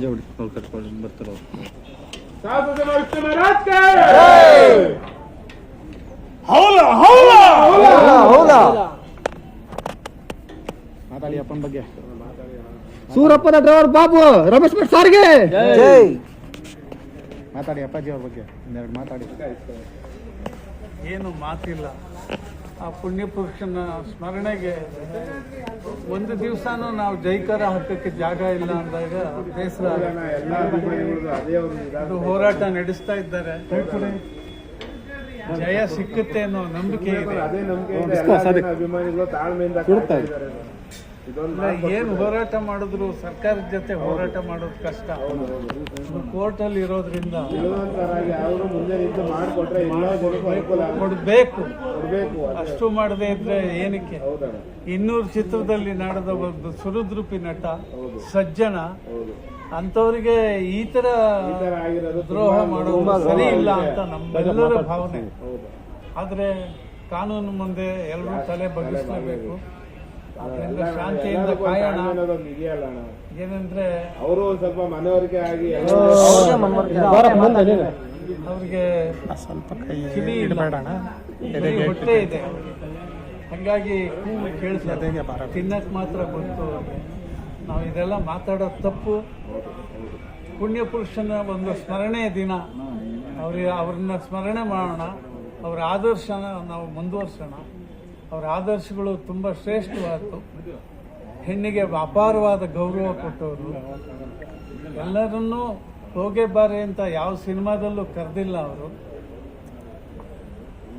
जेवढी लवकर कॉलेज ಬರ್ತಾರೆ ಅವ್ರು साधु जन विष्णु महाराज के हौला हौला ಹೌದಾ ಮಾತಾಡಿ ಅಪ್ಪನ ಬಗ್ಗೆ ಸೂರಪ್ಪನ ಡ್ರೈವರ್ ಬಾಬು ರಮೇಶ್ ಭಟ್ ಸಾರ್ಗೆ ಜೈ ಮಾತಾಡಿ ಅಪ್ಪಾಜಿ ಅವ್ರ ಬಗ್ಗೆ ಒಂದೆರಡು ಮಾತಾಡಿ ಏನು ಮಾತಿಲ್ಲ ಆ ಪುಣ್ಯ ಪುರುಷನ ಸ್ಮರಣೆಗೆ ಒಂದು ದಿವಸನೂ ನಾವು ಜೈಕಾರ ಹಾಕಕ್ಕೆ ಜಾಗ ಇಲ್ಲ ಅಂದಾಗ ಬೇಸರ ಅದು ಹೋರಾಟ ನಡೆಸ್ತಾ ಇದ್ದಾರೆ. ಜಯ ಸಿಕ್ಕುತ್ತೆ ಅನ್ನೋ ನಂಬಿಕೆ ಇದೆ. ಅದೇ ನಂಬಿಕೆ ಅಭಿಮಾನಿಗಳು ತಾಳ್ಮೆಯಿಂದ ಇದ್ದಾರೆ ಏನ್ ಹೋರಾಟ ಮಾಡಿದ್ರು ಸರ್ಕಾರದ ಜೊತೆ ಹೋರಾಟ ಮಾಡೋದು ಕಷ್ಟ. ಕೋರ್ಟ್ ಅಲ್ಲಿ ಇರೋದ್ರಿಂದ. ಕೊಡ್ಬೇಕು. ಅಷ್ಟು ಮಾಡದೇ ಇದ್ರೆ ಏನಕ್ಕೆ? ಇನ್ನೂರು ಚಿತ್ರದಲ್ಲಿ ನಾಡದ ಒಂದು ಸುರುದ್ರೂಪಿ ನಟ ಸಜ್ಜನ ಅಂತವರಿಗೆ ಈ ತರ ದ್ರೋಹ ಮಾಡೋದು ಸರಿ ಇಲ್ಲ ಅಂತ ನಮ್ಮೆಲ್ಲರ ಭಾವನೆ. ಹೌದು ಆದ್ರೆ ಕಾನೂನು ಮುಂದೆ ಎಲ್ಲರೂ ತಲೆ ಬಗ್ಗಿಸ್ಲೇಬೇಕು. ಅದರಿಂದ ಎಲ್ಲ- ಶಾಂತಿಯಿಂದ ಕಾಯೋಣ. ಏನಂದ್ರೆ ಅವರು ಒಂದ್ ಸ್ವಲ್ಪ ಮನವರಿಕೆ ಆಗಿ ಎಲ್ಲ ಸ್ವಲ್ಪ ಕಿವಿ ಹೊಟ್ಟೆ ಇದೆ. ಹಂಗಾಗಿ ಕೂಗು ಕೇಳಿಸ್ತದೆ ತಿನ್ನಕ್ ಮಾತ್ರ ಗೊತ್ತು ಅವ್ರಿಗೆ. ನಾವು ಇದೆಲ್ಲ ಮಾತಾಡೋದು ತಪ್ಪು. ಪುಣ್ಯಪುರುಷನ ಒಂದು ಸ್ಮರಣೆಯ ದಿನ. ಅವ್ರಿಗೆ ಅವ್ರನ್ನ ಸ್ಮರಣೆ ಮಾಡೋಣ. ಅವರ ಆದರ್ಶನ ನಾವು ಮುಂದುವರ್ಸೋಣ. ಅವರ ಆದರ್ಶಗಳು ತುಂಬ ಶ್ರೇಷ್ಠವಾದ್ದು ಹೆಣ್ಣಿಗೆ ಅಪಾರವಾದ ಗೌರವ ಕೊಟ್ಟವರು. ಎಲ್ಲರನ್ನೂ ಹೋಗೇ ಬಾರೆ ಅಂತ ಯಾವ ಸಿನಿಮಾದಲ್ಲೂ ಕರೆದಿಲ್ಲ ಅವರು.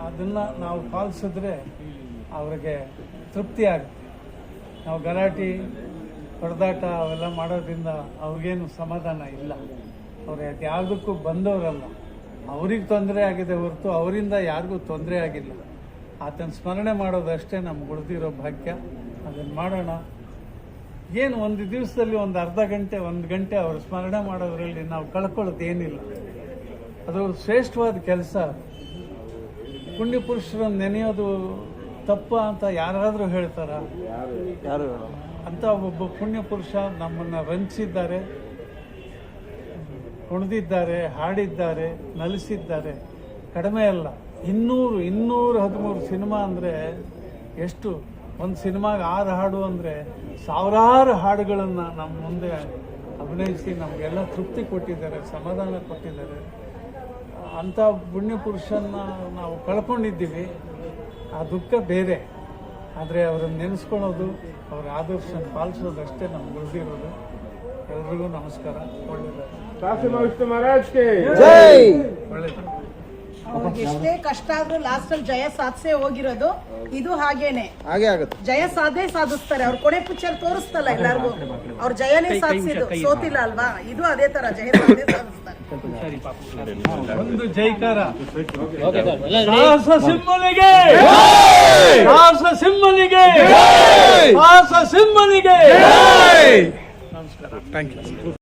ಅದನ್ನು ನಾವು ಪಾಲಿಸಿದ್ರೆ ಅವ್ರಿಗೆ ತೃಪ್ತಿ ಆಗುತ್ತೆ. ನಾವು ಗಲಾಟೆ ಹೊಡೆದಾಟ ಅವೆಲ್ಲ ಮಾಡೋದ್ರಿಂದ ಅವ್ರಿಗೇನು ಸಮಾಧಾನ ಇಲ್ಲ. ಅವ್ರು ಯಾವುದಕ್ಕೂ ಬಂದವರಲ್ಲ. ಅವ್ರಿಗೆ ತೊಂದರೆ ಆಗಿದೆ ಹೊರತು ಅವರಿಂದ ಯಾರಿಗೂ ತೊಂದರೆ ಆಗಿಲ್ಲ. ಆತನ ಸ್ಮರಣೆ ಮಾಡೋದಷ್ಟೇ ನಮ್ಗೆ ಉಳಿದಿರೋ ಭಾಗ್ಯ. ಅದನ್ನು ಮಾಡೋಣ. ಏನು ಒಂದು ದಿವಸದಲ್ಲಿ ಒಂದು ಅರ್ಧ ಗಂಟೆ, ಒಂದು ಗಂಟೆ ಅವ್ರ ಸ್ಮರಣೆ ಮಾಡೋದ್ರಲ್ಲಿ ನಾವು ಕಳ್ಕೊಳ್ಳೋದು ಏನಿಲ್ಲ ಅದು ಶ್ರೇಷ್ಠವಾದ ಕೆಲಸ. ಪುಣ್ಯ ಪುರುಷರನ್ನು ನೆನೆಯೋದು ತಪ್ಪ ಅಂತ ಯಾರಾದರೂ ಹೇಳ್ತಾರ? ಯಾರು ಅಂತ ಒಬ್ಬ ಪುಣ್ಯ ಪುರುಷ ನಮ್ಮನ್ನು ರಂಚಿದ್ದಾರೆ ಕುಣಿದಿದ್ದಾರೆ, ಹಾಡಿದ್ದಾರೆ, ನಲಿಸಿದ್ದಾರೆ. ಕಡಿಮೆ ಅಲ್ಲ, ಇನ್ನೂರು ಇನ್ನೂರು ಹದಿಮೂರು ಸಿನಿಮಾ ಅಂದರೆ ಎಷ್ಟು? ಒಂದು ಸಿನಿಮಾಗೆ ಆರು ಹಾಡು ಅಂದರೆ ಸಾವಿರಾರು ಹಾಡುಗಳನ್ನು ನಮ್ಮ ಮುಂದೆ ಅಭಿನಯಿಸಿ ನಮಗೆಲ್ಲ ತೃಪ್ತಿ ಕೊಟ್ಟಿದ್ದಾರೆ, ಸಮಾಧಾನ ಕೊಟ್ಟಿದ್ದಾರೆ. ಅಂಥ ಪುಣ್ಯ ಪುರುಷನ ನಾವು ಕಳ್ಕೊಂಡಿದ್ದೀವಿ. ಆ ದುಃಖ ಬೇರೆ. ಆದರೆ ಅವರನ್ನು ನೆನೆಸ್ಕೊಳ್ಳೋದು ಅವರ ಆದರ್ಶನ ಪಾಲಿಸೋದು ಅಷ್ಟೇ ನಮ್ಗೆ ಉಳಿದಿರೋದು ಎಲ್ರಿಗೂ ನಮಸ್ಕಾರ. ಒಳ್ಳೆಯದು ಸಾಕ್ಷಿ ವಿಷ್ಣು ಮಹಾರಾಜ್ ಕೆ ಜೈ! ಒಳ್ಳೆಯದು ಅವ್ರಿಗೆ ಎಷ್ಟೇ ಕಷ್ಟ ಆದ್ರೂ ಲಾಸ್ಟ್ ಅಲ್ಲಿ ಜಯ ಸಾಧಿಸೇ ಹೋಗಿರೋದು. ಇದು ಹಾಗೇನೆ. ಹಾಗೆ ಆಗುತ್ತೆ. ಜಯ ಸಾಧನೆ ಸಾಧಿಸ್ತಾರೆ. ಅವ್ರ ಕೊನೆ ಪಿಕ್ಚರ್ ತೋರಿಸ್ತಲ್ಲ ಎಲ್ಲಾರ್ಗು. ಅವ್ರ ಜಯನೇ ಸಾಧಿಸಿದ್ದು. ಸೋತಿಲ್ಲ ಅಲ್ವಾ? ಇದು ಅದೇ ತರ ಜಯ ಸಾಧೇ ಸಾಧಿಸ್ತಾರೆ. ಒಂದು ಜೈಕಾರ. ಸಾಹಸ ಸಿಂಹನಿಗೆ! ಸಾಹಸ ಸಿಂಹನಿಗೆ! ಸಾಹಸ ಸಿಂಹನಿಗೆ! ನಮಸ್ಕಾರ.